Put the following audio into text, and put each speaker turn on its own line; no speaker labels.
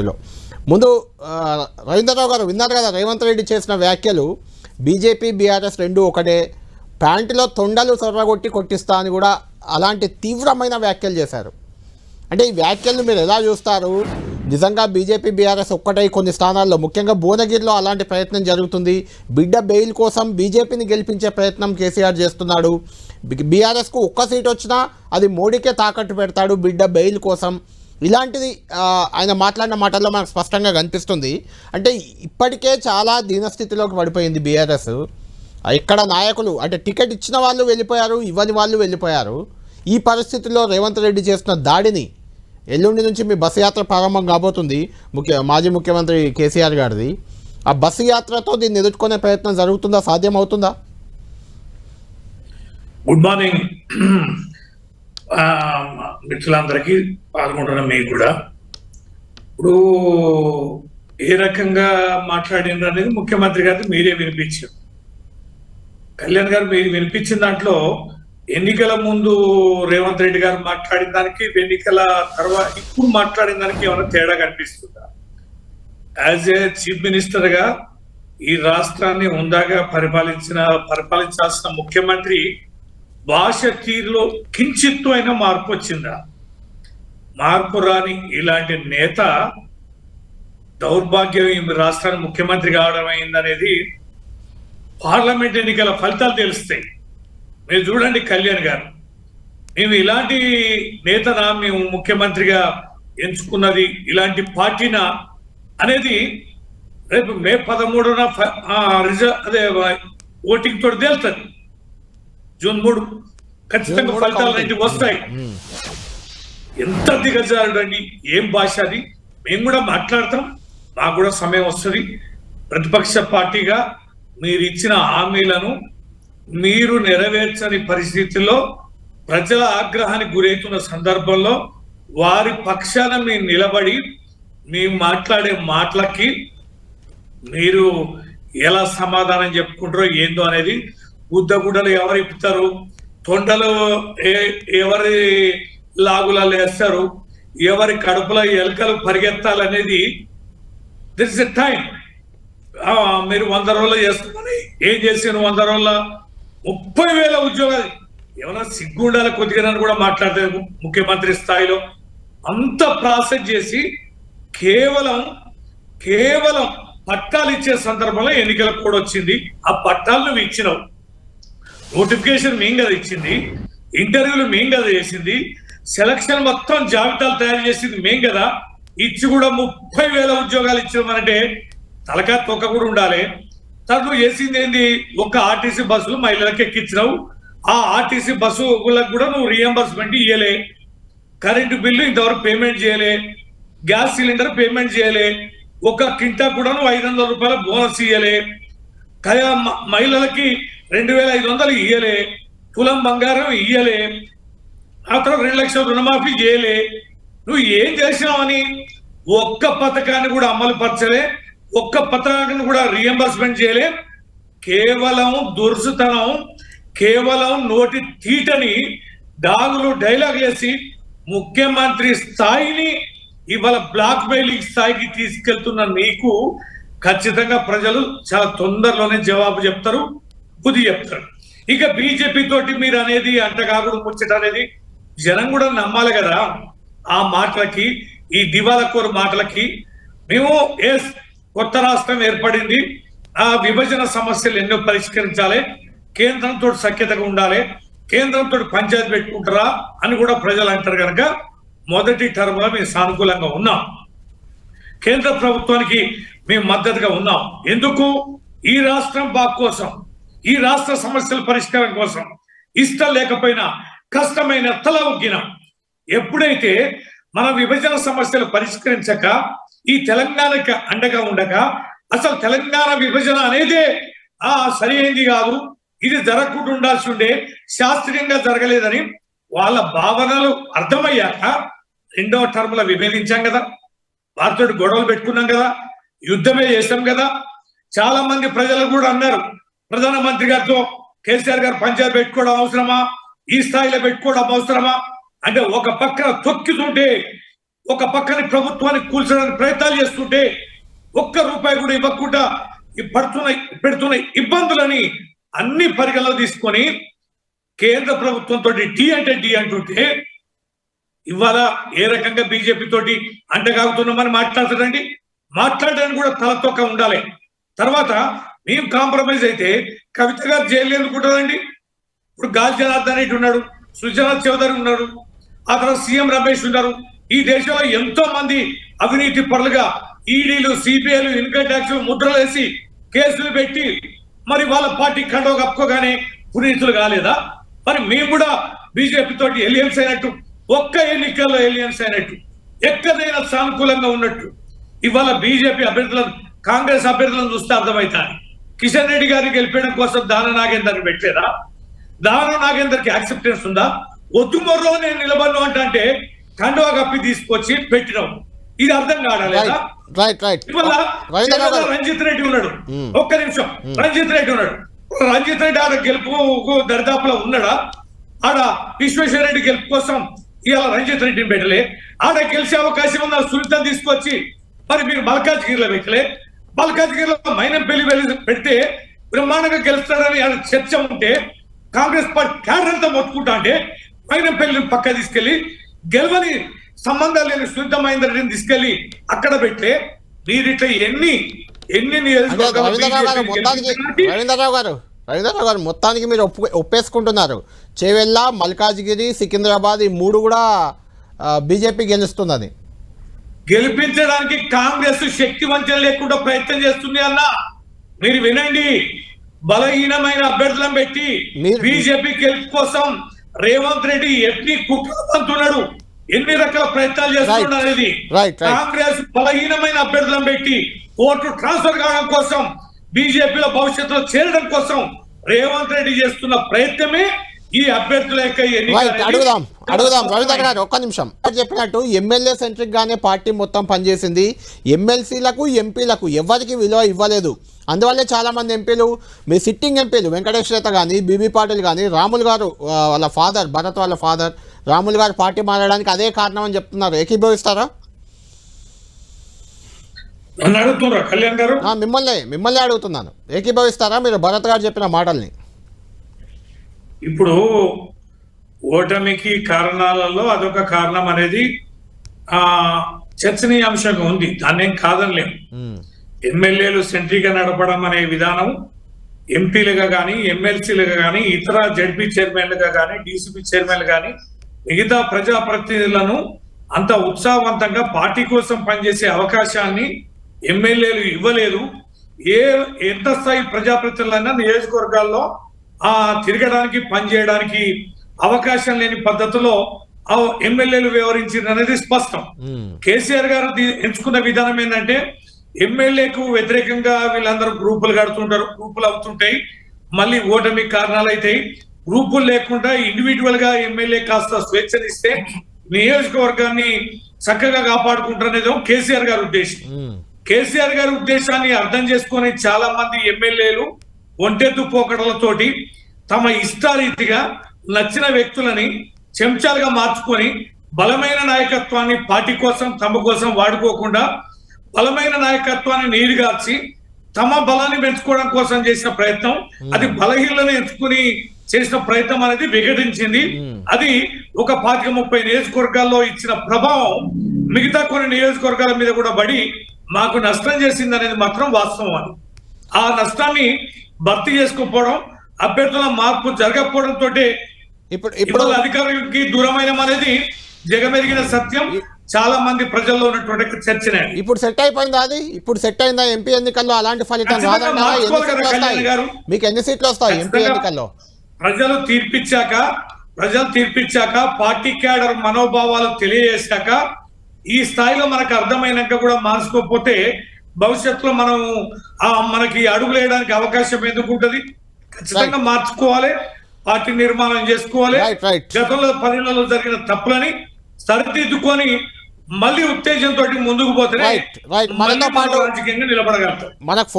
లో. ముందు రవీంద్రరావు గారు విన్నారు కదా రేవంత్ రెడ్డి చేసిన వ్యాఖ్యలు బీజేపీ బీఆర్ఎస్ రెండు ఒకటే. ప్యాంటులో తొండలు సొర్రగొట్టి కొట్టిస్తా అని కూడా అలాంటి తీవ్రమైన వ్యాఖ్యలు చేశారు. అంటే ఈ వ్యాఖ్యలను మీరు ఎలా చూస్తారు? నిజంగా బీజేపీ బీఆర్ఎస్ ఒక్కటై కొన్ని స్థానాల్లో ముఖ్యంగా భువనగిరిలో అలాంటి ప్రయత్నం జరుగుతుంది. బిడ్డ బెయిల్ కోసం బీజేపీని గెలిపించే ప్రయత్నం కేసీఆర్ చేస్తున్నాడు. బీఆర్ఎస్కు ఒక్క సీట్ వచ్చినా అది మోడీకే తాకట్టు పెడతాడు బిడ్డ బెయిల్ కోసం. ఇలాంటిది ఆయన మాట్లాడిన మాటల్లో మనకు స్పష్టంగా కనిపిస్తుంది. అంటే ఇప్పటికే చాలా దీనస్థితిలోకి పడిపోయింది బీఆర్ఎస్. ఇక్కడ నాయకులు అంటే టికెట్ ఇచ్చిన వాళ్ళు వెళ్ళిపోయారు ఇవ్వని వాళ్ళు వెళ్ళిపోయారు. ఈ పరిస్థితుల్లో రేవంత్ రెడ్డి చేసిన దాడిని ఎల్లుండి నుంచి మీ బస్సు యాత్ర ప్రారంభం కాబోతుంది ముఖ్య మాజీ ముఖ్యమంత్రి కేసీఆర్ గారిది. ఆ బస్సు యాత్రతో దీన్ని ఎదుర్కొనే ప్రయత్నం జరుగుతుందా సాధ్యమవుతుందా?
గుడ్ మార్నింగ్ మిత్రులందరికీ పాల్గొంటున్న మీకు కూడా. ఇప్పుడు ఏ రకంగా మాట్లాడినారు అనేది ముఖ్యమంత్రి గారికి మీరే వినిపించారు. కళ్యాణ్ గారు మీరు వినిపించిన దాంట్లో ఎన్నికల ముందు రేవంత్ రెడ్డి గారు మాట్లాడిన దానికి ఎన్నికల తర్వాత ఇప్పుడు మాట్లాడిన దానికి ఏమైనా తేడా కనిపిస్తుందా? యాజ్ ఏ చీఫ్ మినిస్టర్గా ఈ రాష్ట్రాన్ని ఉందాగా పరిపాలించిన పరిపాలించాల్సిన ముఖ్యమంత్రి భాష తీరులో కించిత్తు అయినా మార్పు వచ్చిందా? మార్పు రాని ఇలాంటి నేత దౌర్భాగ్యం ఈ రాష్ట్రానికి ముఖ్యమంత్రి కావడం అయిందనేది పార్లమెంట్ ఎన్నికల ఫలితాలు తెలుస్తాయి. మీరు చూడండి కళ్యాణ్ గారు. మేము ఇలాంటి నేతనా మేము ముఖ్యమంత్రిగా ఎంచుకున్నది ఇలాంటి పార్టీనా అనేది రేపు మే పదమూడున ఫ- అదే ఓటింగ్ తోటి తేలుతుంది. జూన్ మూడు ఖచ్చితంగా ఫలితాలు అనేవి వస్తాయి.
మ్మ్.
ఎంత దిగజారుడు. అండి ఏం భాష అది? మేము కూడా మాట్లాడతాం. మాకు కూడా సమయం వస్తుంది. ప్రతిపక్ష పార్టీగా మీరు ఇచ్చిన హామీలను మీరు నెరవేర్చని పరిస్థితుల్లో ప్రజల ఆగ్రహానికి గురవుతున్న సందర్భంలో వారి పక్షాన మీరు నిలబడి మేము మాట్లాడే మాటలకి మీరు ఎలా సమాధానం చెప్పుకుంటారో ఏందో అనేది గుద్దగుడ్డలు ఎవరు ఇప్పుతారు తొండలు ఏ- ఎవరి లాగులలో వేస్తారు? ఎవరి కడుపులో ఎలుకలు పరిగెత్తాలనేది దిస్ ఎ టైం. మీరు వంద రోజులు చేస్తున్నారని ఏం చేసాను వంద రోజుల ముప్పై వేల ఉద్యోగాలు. ఏమైనా సిగ్గుండాలి కొద్దిగా కూడా మాట్లాడితే ముఖ్యమంత్రి స్థాయిలో. అంత ప్రాసెస్ చేసి కేవలం కేవలం పట్టాలు ఇచ్చే సందర్భంలో ఎన్నికలకు కూడా వచ్చింది. ఆ పట్టాలు నువ్వు ఇచ్చినావు. నోటిఫికేషన్ మేం కదా ఇచ్చింది ఇంటర్వ్యూలు మేం కదా చేసింది సెలక్షన్ మొత్తం జాబితాలు తయారు చేసింది మేం కదా ఇచ్చి కూడా ముప్పై వేల ఉద్యోగాలు ఇచ్చినామనంటే తలకా తొక్క కూడా ఉండాలి. తర్వాత నువ్వు చేసింది ఏంది? ఒక ఆర్టీసీ బస్సులు మహిళలకు ఎక్కించినావు ఆ ఆర్టీసీ బస్సులకు కూడా నువ్వు రియంబర్స్మెంట్ ఇయ్యలే. కరెంటు బిల్లు ఇంతవరకు పేమెంట్ చేయలే. గ్యాస్ సిలిండర్ పేమెంట్ చేయలే. ఒక కింటా కూడా నువ్వు ఐదు వందల రూపాయల బోనస్ ఇయ్యలే. కదా మహిళలకి రెండు వేల ఐదు వందలు ఇయ్యలే. కులం బంగారం ఇయ్యలే. ఆ తర్వాత రెండు లక్షల రుణమాఫీ చేయలే. నువ్వు ఏం చేసినావని ఒక్క పథకాన్ని కూడా అమలు పరచలే. ఒక్క పథకాన్ని కూడా రియంబర్స్మెంట్ చేయలే. కేవలం దుర్సుతనం కేవలం నోటి తీటని డాగులు డైలాగ్ వేసి ముఖ్యమంత్రి స్థాయిని ఇవాళ బ్లాక్ మెయిలింగ్ స్థాయికి తీసుకెళ్తున్న నీకు ఖచ్చితంగా ప్రజలు చాలా తొందరలోనే జవాబు చెప్తారు. బుద్ధి చెప్తారు. ఇక బీజేపీ తోటి మీరు అనేది అంటగాగుడు ముచ్చట అనేది జనం కూడా నమ్మాలి కదా. ఆ మాటలకి ఈ దివాలకోరు మాటలకి మేము ఎస్ కొత్త రాష్ట్రం ఏర్పడింది. ఆ విభజన సమస్యలు ఎన్నో పరిష్కరించాలి. కేంద్రంతో సఖ్యతగా ఉండాలి. కేంద్రంతో పంచాయతీ పెట్టుకుంటారా అని కూడా ప్రజలు అంటారు కనుక మొదటి టర్మ్లో మేము సానుకూలంగా ఉన్నాం. కేంద్ర ప్రభుత్వానికి మేము మద్దతుగా ఉన్నాం. ఎందుకు? ఈ రాష్ట్రం బాగు కోసం. ఈ రాష్ట్ర సమస్యల పరిష్కారం కోసం ఇష్టం లేకపోయినా కష్టమైన తల ఉగ్గినాం ఎప్పుడైతే మన విభజన సమస్యలు పరిష్కరించక ఈ తెలంగాణకి అండగా ఉండగా అసలు తెలంగాణ విభజన అనేదే ఆ సరైనది కాదు. ఇది జరగకుండా ఉండాల్సి ఉండే శాస్త్రీయంగా జరగలేదని వాళ్ళ భావనలు అర్థమయ్యాక రెండవ టర్మ్లో విభేదించాం కదా. వారితో గొడవలు పెట్టుకున్నాం కదా. యుద్ధమే చేశాం కదా. చాలా మంది ప్రజలు కూడా అన్నారు ప్రధానమంత్రి గారితో కేసీఆర్ గారు పంచాయతీ పెట్టుకోవడం అవసరమా? ఈ స్థాయిలో పెట్టుకోవడం అవసరమా? అంటే ఒక పక్కన తొక్కితుంటే ఒక పక్కని ప్రభుత్వాన్ని కూల్చడానికి ప్రయత్నాలు చేస్తుంటే ఒక్క రూపాయి కూడా ఇవ్వకుండా ఈ పడుతున్న పెడుతున్న ఇబ్బందులని అన్ని పరిగణలో తీసుకొని కేంద్ర ప్రభుత్వంతో టీ అంటే టీ అంటుంటే ఇవాళ ఏ రకంగా బీజేపీ తోటి అంటగాగుతున్నామని మాట్లాడతాడండి మాట్లాడడానికి కూడా తలతోక ఉండాలి. తర్వాత మేము కాంప్రమైజ్ అయితే కవిత గారు జైలు ఎందుకుంటుందండి ఇప్పుడు గాలి జనార్దన్ రెడ్డి ఉన్నాడు సుజనా చౌదరి ఉన్నాడు ఆ తర్వాత సీఎం రమేష్ ఉన్నారు. ఈ దేశంలో ఎంతో మంది అవినీతి పరులుగా ఈడీలు సిబిఐలు ఇన్కమ్ ట్యాక్స్ ముద్రలు వేసి కేసులు పెట్టి మరి వాళ్ళ పార్టీ కండవ కప్పుకోగానే పునీతులు కాలేదా? మరి మేము కూడా బీజేపీ తోటి ఎలియన్స్ అయినట్టు ఒక్క ఎన్నికల్లో ఎలియన్స్ అయినట్టు ఎక్కడైనా సానుకూలంగా ఉన్నట్టు ఇవాళ బీజేపీ అభ్యర్థులను కాంగ్రెస్ అభ్యర్థులను చూస్తే అర్థమవుతాయి కిషన్ రెడ్డి గారికి గెలిపేయడం కోసం దాన నాగేందర్ని పెట్టలేదా? దాన నాగేందర్కి యాక్సెప్టెన్స్ ఉందా? వద్దు మొర్రో నేను నిలబడను అంటే కండువా కప్పి తీసుకొచ్చి పెట్టినాం. ఇది అర్థం కావడాలేదా
గారు
రంజిత్ రెడ్డి ఉన్నాడు.
మ్మ్.
ఒక్క నిమిషం. రంజిత్ రెడ్డి ఉన్నాడు. రంజిత్ రెడ్డి ఆడ గెలుపు దరిదాపులో ఉన్నాడా? ఆడ విశ్వేశ్వర రెడ్డి గెలుపు కోసం ఇవాళ రంజిత్ రెడ్డిని పెట్టలే. ఆడ గెలిచే అవకాశం ఉన్న సునీతను తీసుకొచ్చి మరి మీరు మల్కాజ్గిరిలో పెట్టలే. మల్కాజ్గిరిలో మైనం పెళ్ళి వెళ్ళి పెడితే బ్రహ్మాండంగా గెలుస్తాడని చర్చ ఉంటే కాంగ్రెస్ పార్టీ క్యాడర్ అంతా మొత్తుకుంటా అంటే మైనం పెళ్ళిని పక్క తీసుకెళ్ళి గెలవని సంబంధాలు లేని సునీత మహేందర్ రెడ్డిని తీసుకెళ్ళి అక్కడ పెట్టే మీరు ఇట్లా ఎన్ని ఎన్ని
రవీంద్రరావు గారు మొత్తానికి రవీంద్రరావు గారు మీరు ఒప్పు ఒప్పేసుకుంటున్నారు. చేవెళ్ళ మల్కాజ్గిరి సికింద్రాబాద్ ఈ మూడు కూడా బీజేపీ గెలుస్తుందని
గెలిపించడానికి కాంగ్రెస్ శక్తి వంచన లేకుండా ప్రయత్నం చేస్తుంది అన్న మీరు వినండి బలహీనమైన అభ్యర్థులను పెట్టి బీజేపీ గెలుపు కోసం రేవంత్ రెడ్డి ఎన్ని కుట్రలు పంతున్నాడు ఎన్ని రకాల ప్రయత్నాలు చేస్తున్నాడు. అనేది. కాంగ్రెస్ బలహీనమైన అభ్యర్థులను పెట్టి ఓట్లు ట్రాన్స్ఫర్ కావడం కోసం బీజేపీలో భవిష్యత్తులో చేరడం కోసం రేవంత్ రెడ్డి చేస్తున్న ప్రయత్నమే ఈ అభ్యర్థుల యొక్క
అడుగుదాం అడుగుదాం. గారు ఒక్క నిమిషం. చెప్పినట్టు ఎమ్మెల్యే సెంట్రిక్ గానే పార్టీ మొత్తం పనిచేసింది. ఎమ్మెల్సీలకు ఎంపీలకు ఎవరికి విలువ ఇవ్వలేదు. అందువల్లే చాలా మంది ఎంపీలు మీ సిట్టింగ్ ఎంపీలు వెంకటేశ్వరత కానీ బీబీ పాటిల్ కానీ రాములు గారు వాళ్ళ ఫాదర్ భరత్ వాళ్ళ ఫాదర్ రాములు గారు పార్టీ మారడానికి అదే కారణం అని చెప్తున్నారు. ఏకీభవిస్తారా?
నన్ను అడుగుతున్నారా కళ్యాణ్ గారు?
ఆ, మిమ్మల్ని మిమ్మల్ని అడుగుతున్నాను. ఏకీభవిస్తారా? మీరు భరత్ గారు చెప్పిన మాటల్ని.
ఇప్పుడు ఓటమికి కారణాలలో అదొక కారణం అనేది ఆ చర్చనీయాంశంగా ఉంది. దాన్ని ఏం కాదనిలేము
ఉమ్,
ఎమ్మెల్యేలు సెంట్రీగా నడపడం అనే విధానం ఎంపీలుగా కానీ ఎమ్మెల్సీలుగా కానీ ఇతర జడ్పీ చైర్మన్లుగా కానీ డీసీపీ చైర్మన్లు కానీ మిగతా ప్రజాప్రతినిధులను అంత ఉత్సాహవంతంగా పార్టీ కోసం పనిచేసే అవకాశాన్ని ఎమ్మెల్యేలు ఇవ్వలేదు. ఏ ఎంత స్థాయి ప్రజాప్రతినిధులైనా నియోజకవర్గాల్లో ఆ తిరగడానికి పనిచేయడానికి అవకాశం లేని పద్ధతిలో ఆ ఎమ్మెల్యేలు వ్యవహరించింది అనేది స్పష్టం కేసీఆర్ గారు ఎంచుకున్న విధానం ఏంటంటే ఎమ్మెల్యేకు వ్యతిరేకంగా వీళ్ళందరూ గ్రూపులు కడుతుంటారు గ్రూపులు అవుతుంటాయి మళ్ళీ ఓటమి కారణాలు అవుతాయి గ్రూపులు లేకుండా ఇండివిజువల్గా ఎమ్మెల్యే కాస్త స్వేచ్ఛనిస్తే నియోజకవర్గాన్ని చక్కగా కాపాడుకుంటారనేది కేసీఆర్ గారి ఉద్దేశం. కేసీఆర్ గారి ఉద్దేశాన్ని అర్థం చేసుకొని చాలా మంది ఎమ్మెల్యేలు ఒంటెత్తు పోకడలతోటి తమ ఇష్టారీతిగా నచ్చిన వ్యక్తులని చెంచాలుగా మార్చుకొని బలమైన నాయకత్వాన్ని పార్టీ కోసం తమ కోసం వాడుకోకుండా బలమైన నాయకత్వాన్ని నీరుగార్చి తమ బలాన్ని పెంచుకోవడం కోసం చేసిన ప్రయత్నం అది బలహీనలను ఎంచుకుని చేసిన ప్రయత్నం అనేది విఘటించింది. అది ఒక పాతిక ముప్పై నియోజకవర్గాల్లో ఇచ్చిన ప్రభావం మిగతా కొన్ని నియోజకవర్గాల మీద కూడా పడి మాకు నష్టం చేసింది అనేది మాత్రం వాస్తవం ఆ నష్టాన్ని భర్తీ చేసుకోకపోవడం అభ్యర్థుల మార్పు జరగకపోవడం తోటే
ఇప్పుడు
అధికారులకి దూరమైన అనేది జగమెరిగిన సత్యం. చాలా మంది ప్రజల్లో ఉన్నటువంటి చర్చనే.
ఇప్పుడు సెట్ అయిపోయిందా అది? ఇప్పుడు సెట్ అయిందా ఎంపీ ఎన్నికల్లో అలాంటి ఫలితం రాదంటారా. మీకు ఎన్ని సీట్లు వస్తాయి ఎంపీ. ఎన్నికల్లో?
ప్రజలు తీర్పిచ్చాక ప్రజలు తీర్పిచ్చాక పార్టీ క్యాడర్ మనోభావాలు తెలియజేశాక ఈ స్థాయిలో మనకు అర్థమైనాక కూడా మార్చుకోకపోతే భవిష్యత్తులో మనం ఆ మనకి అడుగులు వేయడానికి అవకాశం ఎందుకు ఉంటది? ఖచ్చితంగా మార్చుకోవాలి. పార్టీ నిర్మాణం చేసుకోవాలి. గతంలో పదేళ్ళలో జరిగిన తప్పులని సరిదిద్దుకొని మళ్ళీ ఉత్తేజంతో ముందుకు పోతే నిలబడగలుగుతాం.
మనకు